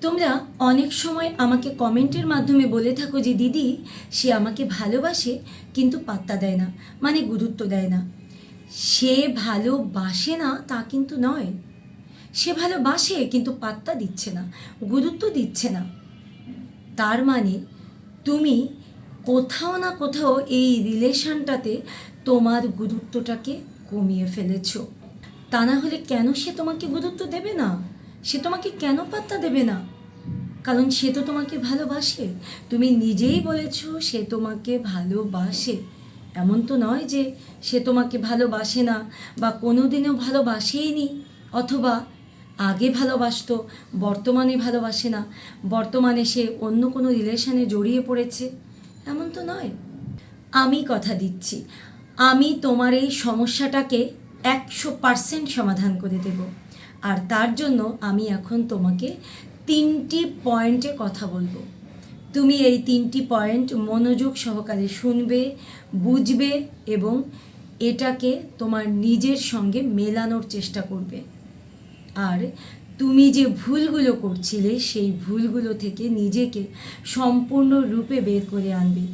তোমরা অনেক সময় আমাকে কমেন্টের মাধ্যমে বলে থাকো যে, দিদি, সে আমাকে ভালোবাসে, কিন্তু পাত্তা দেয় না মানে গুরুত্ব দেয় না। সে ভালোবাসে না, তা কিন্তু নয়। সে ভালোবাসে, কিন্তু পাত্তা দিচ্ছে না, গুরুত্ব দিচ্ছে না। তার মানে তুমি কোথাও না কোথাও এই রিলেশনটাতে তোমার গুরুত্বটাকে কমিয়ে ফেলেছ। তা না হলে কেন সে তোমাকে গুরুত্ব দেবে না? সে তোমাকে কেন পাত্তা দেবে না? কারণ সে তো তোমাকে ভালোবাসে। তুমি নিজেই বলেছ সে তোমাকে ভালোবাসে। এমন তো নয় যে সে তোমাকে ভালোবাসে না বা কোনোদিনও ভালোবাসেইনি। অথবা আগে ভালোবাসতো, বর্তমানে ভালোবাসে না। বর্তমানে সে অন্য কোনো রিলেশনে জড়িয়ে পড়েছে। এমন তো নয়। আমি কথা দিচ্ছি। আমি তোমার এই সমস্যাটাকে একশো পার্সেন্ট সমাধান করে দেব। আর তার জন্য আমি এখন তোমাকে তিনটি পয়েন্টে কথা বলব। তুমি এই তিনটি পয়েন্ট মনোযোগ সহকারে শুনবে, বুঝবে এবং এটাকে তোমার নিজের সঙ্গে মেলানোর চেষ্টা করবে। আর তুমি যে ভুলগুলো করছিলে, সেই ভুলগুলো থেকে নিজেকে সম্পূর্ণরূপে বের করে আনবে।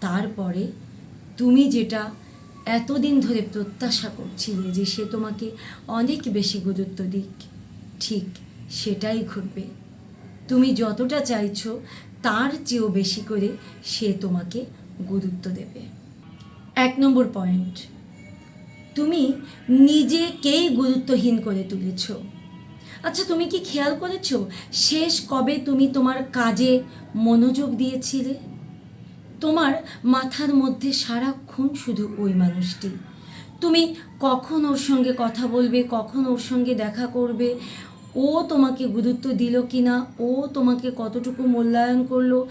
তারপরে তুমি যেটা এতদিন ধরে প্রত্যাশা করছিলে যে সে তোমাকে অনেক বেশি গুরুত্ব দিক। ঠিক সেটাই ঘটবে। তুমি যতটা চাইছো তার চেয়েও বেশি করে সে তোমাকে গুরুত্ব দেবে। এক নম্বর পয়েন্ট, তুমি নিজেকেই গুরুত্বহীন করে তুলেছ। আচ্ছা তুমি কি খেয়াল করেছ শেষ কবে তুমি তোমার কাজে মনোযোগ দিয়েছিলে? তোমার মাথার মধ্যে সারাক্ষণ শুধু ওই মানুষটি। তুমি কখন ওর সঙ্গে কথা বলবে, কখন ওর সঙ্গে দেখা করবে, ও তোমাকে গুরুত্ব দিল কি না ও তোমাকে কতটুকু মূল্যায়ন করল,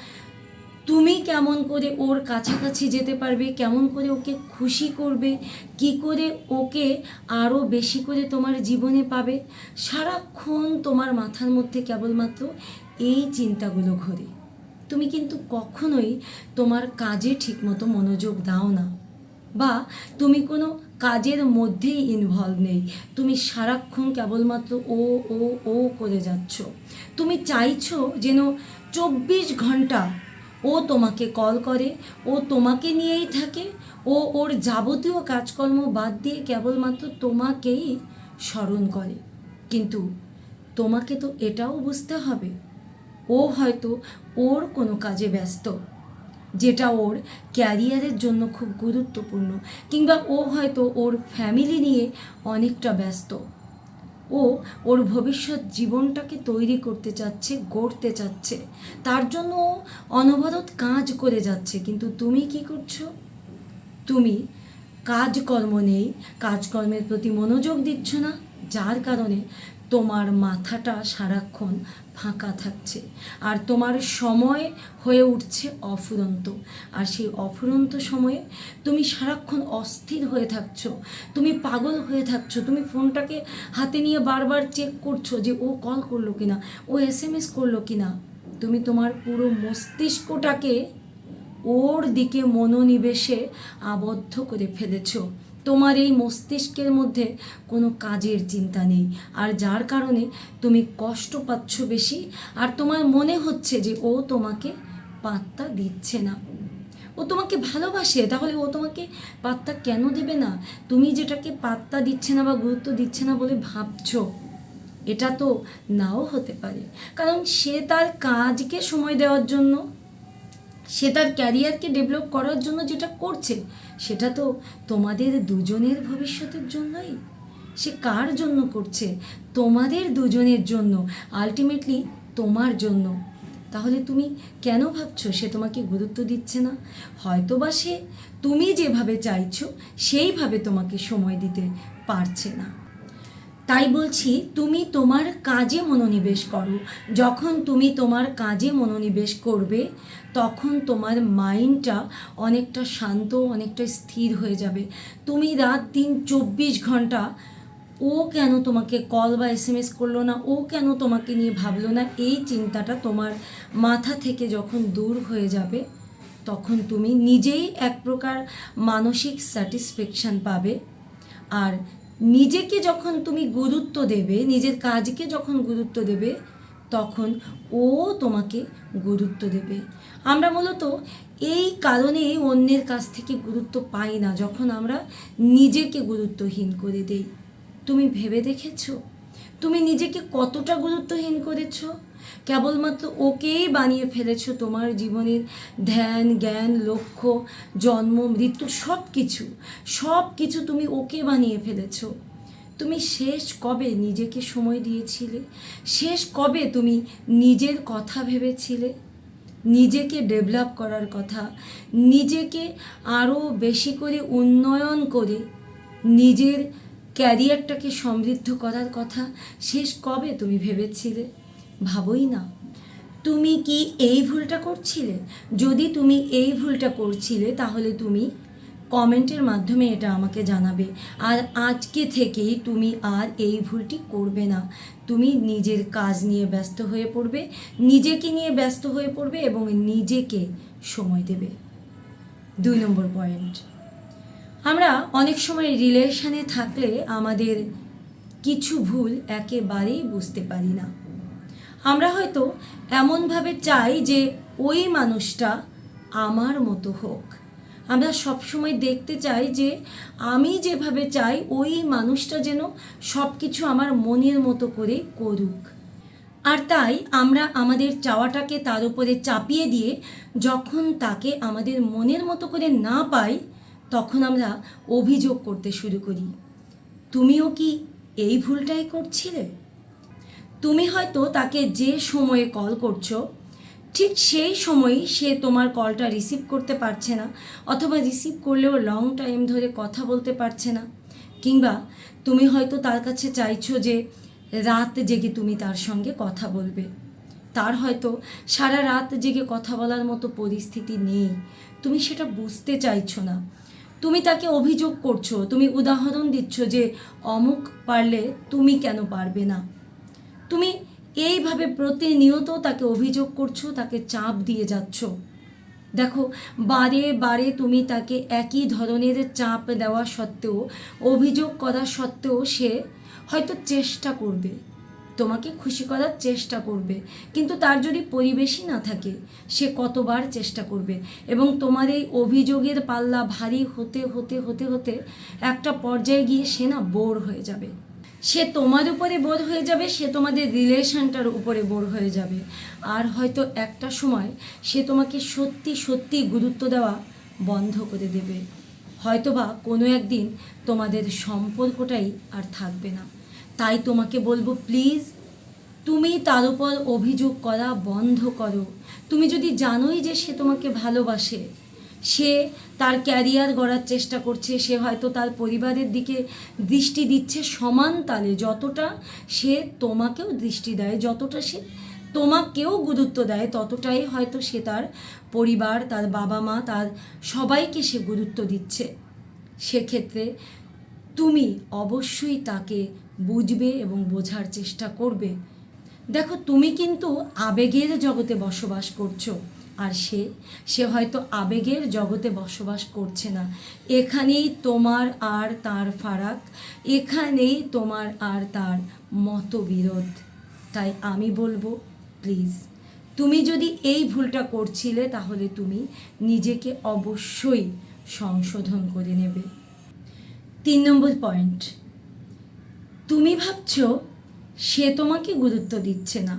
তুমি কেমন করে ওর কাছাকাছি যেতে পারবে, কেমন করে ওকে খুশি করবে, কি করে ওকে আরও বেশি করে তোমার জীবনে পাবে, সারাক্ষণ তোমার মাথার মধ্যে কেবলমাত্র এই চিন্তাগুলো ঘোরে। তুমি কিন্তু কখনোই তোমার কাজে ঠিকমতো মনোযোগ দাও না। বা তুমি কোনো কাজের মধ্যেই ইনভলভ নেই। তুমি সারাক্ষণ কেবলমাত্র ও ও ও করে যাচ্ছ। তুমি চাইছো যেন চব্বিশ ঘণ্টা ও তোমাকে কল করে, ও তোমাকে নিয়েই থাকে, ও ওর যাবতীয় কাজকর্ম বাদ দিয়ে কেবলমাত্র তোমাকেই স্মরণ করে। কিন্তু তোমাকে তো এটাও বুঝতে হবে, ও হয়তো ওর কোনো কাজে ব্যস্ত। যেটা ওর ক্যারিয়ারের জন্য খুব গুরুত্বপূর্ণ কিংবা ও হয়তো ওর ফ্যামিলি নিয়ে অনেকটা ব্যস্ত। ও ওর ভবিষ্যৎ জীবনটাকে তৈরি করতে চাচ্ছে, গড়তে চাচ্ছে। তার জন্য ও অনবরত কাজ করে যাচ্ছে। কিন্তু তুমি কি করছ? তুমি কাজকর্ম নেই, কাজকর্মের প্রতি মনোযোগ দিচ্ছ না, যার কারণে তোমার মাথাটা সারাক্ষণ ফাঁকা থাকছে আর তোমার সময় হয়ে উঠছে অফুরন্ত। আর সেই অফুরন্ত সময়ে তুমি সারাক্ষণ অস্থির হয়ে থাকছো। তুমি পাগল হয়ে থাকছো। তুমি ফোনটাকে হাতে নিয়ে বারবার চেক করছ যে ও কল করল কিনা, ও এস এম এস করল কিনা। তুমি তোমার পুরো মস্তিষ্কটাকে ওর দিকে মনোনিবেশে আবদ্ধ করে ফেলেছ। তোমার এই মস্তিষ্কের মধ্যে কোনো কাজের চিন্তা নেই। আর যার কারণে তুমি কষ্ট পাচ্ছ বেশি, আর তোমার মনে হচ্ছে যে ও তোমাকে পাত্তা দিচ্ছে না। ও তোমাকে ভালোবাসে, তাহলে ও তোমাকে পাত্তা কেন দেবে না? তুমি যেটাকে পাত্তা দিচ্ছে না বা গুরুত্ব দিচ্ছে না বলে ভাবছ, এটা তো নাও হতে পারে। কারণ সে তার কাজকে সময় দেওয়ার জন্য সে তার ক্যারিয়ারকে ডেভেলপ করার জন্য যেটা করছে, সেটা তো তোমাদের দুজনের ভবিষ্যতের জন্যই। সে কার জন্য করছে? তোমাদের দুজনের জন্য আলটিমেটলি তোমার জন্য। তাহলে তুমি কেন ভাবছ সে তোমাকে গুরুত্ব দিচ্ছে না? হয়তো বা সে তুমি যেভাবে চাইছো, সেইভাবে তোমাকে সময় দিতে পারছে না। তাই বলছি, তুমি তোমার কাজে মনোনিবেশ করো। যখন তুমি তোমার কাজে মনোনিবেশ করবে তখন তোমার মাইন্ডটা অনেকটা শান্ত, অনেকটা স্থির হয়ে যাবে। তুমি রাত দিন চব্বিশ ঘণ্টা ও কেন তোমাকে কল বা এস এম এস করল না, ও কেন তোমাকে নিয়ে ভাবলো না, এই চিন্তাটা তোমার মাথা থেকে যখন দূর হয়ে যাবে, তখন তুমি নিজেই এক প্রকার মানসিক স্যাটিসফ্যাকশান পাবে। আর নিজেকে যখন তুমি গুরুত্ব দেবে, নিজের কাজকে যখন গুরুত্ব দেবে তখন ও তোমাকে গুরুত্ব দেবে। আমরা মূলত এই কারণে অন্যের কাছ থেকে গুরুত্ব পাই না, যখন আমরা নিজেকে গুরুত্বহীন করে দেই। তুমি ভেবে দেখেছ? তুমি নিজেকে কতটা গুরুত্বহীন করেছ? কেবলমাত্র ওকেই বানিয়ে ফেলেছো তোমার জীবনের ধ্যান, জ্ঞান, লক্ষ্য, জন্ম, মৃত্যু সব কিছু সব কিছু তুমি ওকে বানিয়ে ফেলেছো। তুমি শেষ কবে নিজেকে সময় দিয়েছিলে? শেষ কবে তুমি নিজের কথা ভেবেছিলে? নিজেকে ডেভেলপ করার কথা, নিজেকে আরও বেশি করে উন্নয়ন করে নিজের ক্যারিয়ারটাকে সমৃদ্ধ করার কথা শেষ কবে তুমি ভেবেছিলে? ভাবোই না। তুমি কি এই ভুলটা করছিলে? যদি তুমি এই ভুলটা করছিলে, তাহলে তুমি কমেন্টের মাধ্যমে এটা আমাকে জানাবে। আর আজকে থেকেই তুমি আর এই ভুলটি করবে না। তুমি নিজের কাজ নিয়ে ব্যস্ত হয়ে পড়বে, নিজেকে নিয়ে ব্যস্ত হয়ে পড়বে এবং নিজেকে সময় দেবে। দুই নম্বর পয়েন্ট। আমরা অনেক সময় রিলেশনে থাকলে আমাদের কিছু ভুল একেবারেই বুঝতে পারি না। আমরা হয়তো এমনভাবে চাই যে ওই মানুষটা আমার মতো হোক। আমরা সবসময় দেখতে চাই যে আমি যেভাবে চাই, ওই মানুষটা যেন সব কিছু আমার মনের মতো করে করুক। আর তাই আমরা আমাদের চাওয়াটাকে তার উপরে চাপিয়ে দিয়ে যখন তাকে আমাদের মনের মতো করে না পাই, তখন আমরা অভিযোগ করতে শুরু করি। তুমিও কি এই ভুলটাই করছিলে? তুমি হয়তো তাকে যে সময়ে কল করছ ঠিক সেই সময়ই সে তোমার কলটা রিসিভ করতে পারছে না, অথবা রিসিভ করলেও লং টাইম ধরে কথা বলতে পারছে না। কিংবা তুমি হয়তো তার কাছে চাইছো যে রাত জেগে তুমি তার সঙ্গে কথা বলবে। তার হয়তো সারা রাত জেগে কথা বলার মতো পরিস্থিতি নেই। তুমি সেটা বুঝতে চাইছো না। তুমি তাকে অভিযোগ করছ, তুমি উদাহরণ দিচ্ছ যে অমুক পারলে তুমি কেন পারবে না। তুমি এইভাবে প্রতিনিয়ত তাকে অভিযোগ করছ, তাকে চাপ দিয়ে যাচ্ছ। দেখো, বারে বারে তুমি তাকে একই ধরনের চাপ দেওয়া সত্ত্বেও, অভিযোগ করা সত্ত্বেও সে হয়তো চেষ্টা করবে। তোমাকে খুশি করার চেষ্টা করবে। কিন্তু তার যদি পরিবেশই না থাকে, সে কতবার চেষ্টা করবে? এবং তোমার এই অভিযোগের পাল্লা ভারী হতে হতে হতে হতে একটা পর্যায়ে গিয়ে সে না বোর হয়ে যাবে। সে তোমার উপরে বোর হয়ে যাবে, সে তোমাদের রিলেশনটার উপরে বোর হয়ে যাবে। আর হয়তো একটা সময় সে তোমাকে সত্যি সত্যি গুরুত্ব দেওয়া বন্ধ করে দেবে। হয়তোবা কোনো একদিন তোমাদের সম্পর্কটাই আর থাকবে না। তাই তোমাকে বলব, প্লিজ, তুমি তার উপর অভিযোগ করা বন্ধ করো। তুমি যদি জানোই যে সে তোমাকে ভালোবাসে সে তার ক্যারিয়ার গড়ার চেষ্টা করছে, সে হয়তো তার পরিবারের দিকে দৃষ্টি দিচ্ছে সমান তালে, যতটা সে তোমাকেও দৃষ্টি দেয়, যতটা সে তোমাকেও গুরুত্ব দেয়, ততটাই হয়তো সে তার পরিবার, তার বাবা মা তার সবাইকে সে গুরুত্ব দিচ্ছে। সেক্ষেত্রে তুমি অবশ্যই তাকে বুঝবে এবং বোঝার চেষ্টা করবে। দেখো, তুমি কিন্তু আবেগের জগতে বসবাস করছ। আর সে সে হয়তো আবেগের জগতে বসবাস করছে না। এখানেই তোমার আর তার ফারাক, এখানেই তোমার আর তার মতবিরোধ। তাই আমি বলব, প্লিজ, তুমি যদি এই ভুলটা করছিলে, তাহলে তুমি নিজেকে অবশ্যই সংশোধন করে নেবে। তিন নম্বর পয়েন্ট, তুমি ভাবছ সে তোমাকে গুরুত্ব দিচ্ছে না।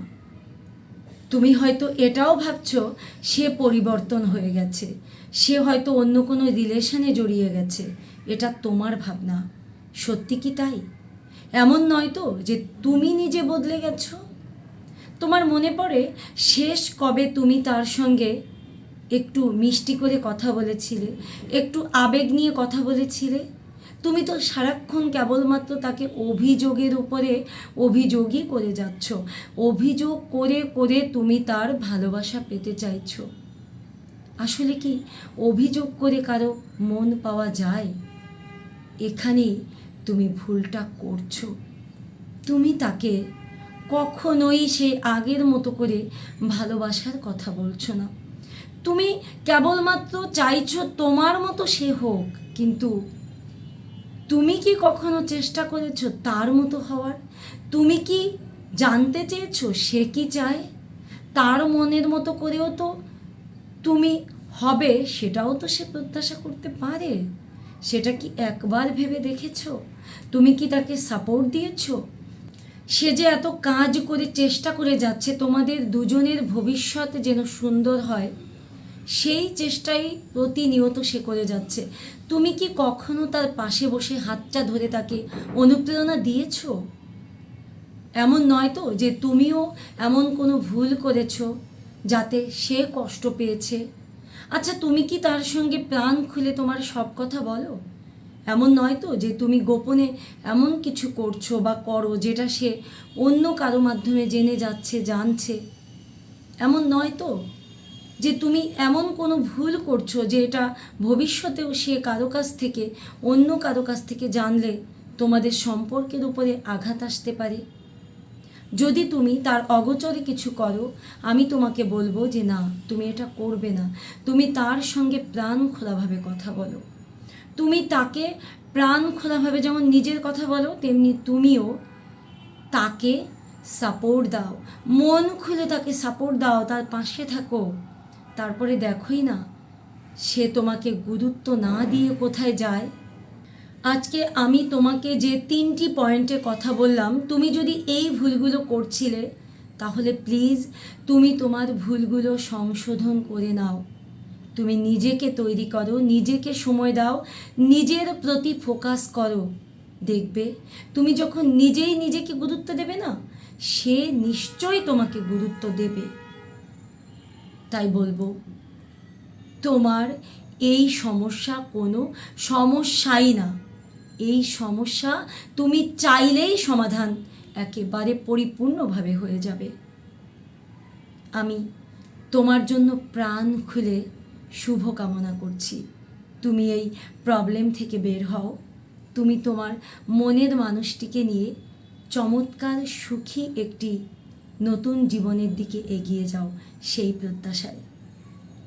তুমি হয়তো এটাও ভাবছ, সে পরিবর্তন হয়ে গেছে। সে হয়তো অন্য কোনো রিলেশনে জড়িয়ে গেছে। এটা তোমার ভাবনা। সত্যি কি তাই? এমন নয় তো যে তুমি নিজে বদলে গেছো? তোমার মনে পড়ে, শেষ কবে তুমি তার সঙ্গে একটু মিষ্টি করে কথা বলেছিলে, একটু আবেগ নিয়ে কথা বলেছিলে? তুমি তো সারাক্ষণ কেবলমাত্র তাকে অভিযোগের উপরে অভিযোগই করে যাচ্ছ। অভিযোগ করে করে তুমি তার ভালোবাসা পেতে চাইছো। আসলে কি অভিযোগ করে কারও মন পাওয়া যায়? এখানেই তুমি ভুলটা করছ। তুমি তাকে কখনোই সে আগের মতো করে ভালোবাসার কথা বলছো না। তুমি কেবলমাত্র চাইছো তোমার মতো সে হোক, কিন্তু তুমি কি কখনো চেষ্টা করেছ তার মতো হওয়ার? তুমি কি জানতে চেয়েছো সে কি চায়? তার মনের মতো করেও তো তুমি হবে, সেটাও তো সে প্রত্যাশা করতে পারে। সেটা কি একবার ভেবে দেখেছ? তুমি কি তাকে সাপোর্ট দিয়েছ? সে যে এত কাজ করে, চেষ্টা করে যাচ্ছে, তোমাদের দুজনের ভবিষ্যৎ যেন সুন্দর হয়, সেই চেষ্টাই প্রতিনিয়ত সে করে যাচ্ছে। তুমি কি কখনো তার পাশে বসে হাতটা ধরে তাকে অনুপ্রেরণা দিয়েছ? এমন নয় তো যে তুমিও এমন কোনো ভুল করেছ যাতে সে কষ্ট পেয়েছে? আচ্ছা তুমি কি তার সঙ্গে প্রাণ খুলে তোমার সব কথা বলো? এমন নয় তো যে তুমি গোপনে এমন কিছু করছ বা করো যেটা সে অন্য কারও মাধ্যমে জেনে যাচ্ছে, জানছে? এমন নয় তো যে তুমি এমন কোনো ভুল করছ যে এটা ভবিষ্যতেও সে কারও কাছ থেকে, অন্য কারও কাছ থেকে জানলে তোমাদের সম্পর্কের উপরে আঘাত আসতে পারে। যদি তুমি তার অগোচরে কিছু করো, আমি তোমাকে বলব যে না, তুমি এটা করবে না। তুমি তার সঙ্গে প্রাণ খোলাভাবে কথা বলো। তুমি তাকে প্রাণ খোলাভাবে যেমন নিজের কথা বলো, তেমনি তুমিও তাকে সাপোর্ট দাও। মন খুলে তাকে সাপোর্ট দাও, তার পাশে থাকো। তারপরে দেখোই না, সে তোমাকে গুরুত্ব না দিয়ে কোথায় যায়? আজকে আমি তোমাকে যে তিনটি পয়েন্টে কথা বললাম, তুমি যদি এই ভুলগুলো করছিলে, তাহলে প্লিজ তুমি তোমার ভুলগুলো সংশোধন করে নাও। তুমি নিজেকে তৈরি করো, নিজেকে সময় দাও, নিজের প্রতি ফোকাস করো। দেখবে, তুমি যখন নিজেই নিজেকে গুরুত্ব দেবে না, সে নিশ্চয়ই তোমাকে গুরুত্ব দেবে। তাই বলব, তোমার এই সমস্যা কোনো সমস্যাই না। এই সমস্যা তুমি চাইলেই সমাধান একেবারে পরিপূর্ণভাবে হয়ে যাবে। আমি তোমার জন্য প্রাণ খুলে শুভ কামনা করছি। তুমি এই প্রবলেম থেকে বের হও। তুমি তোমার মনের মানুষটিকে নিয়ে চমৎকার সুখী একটি নতুন জীবনের দিকে এগিয়ে যাও সেই প্রত্যাশায়।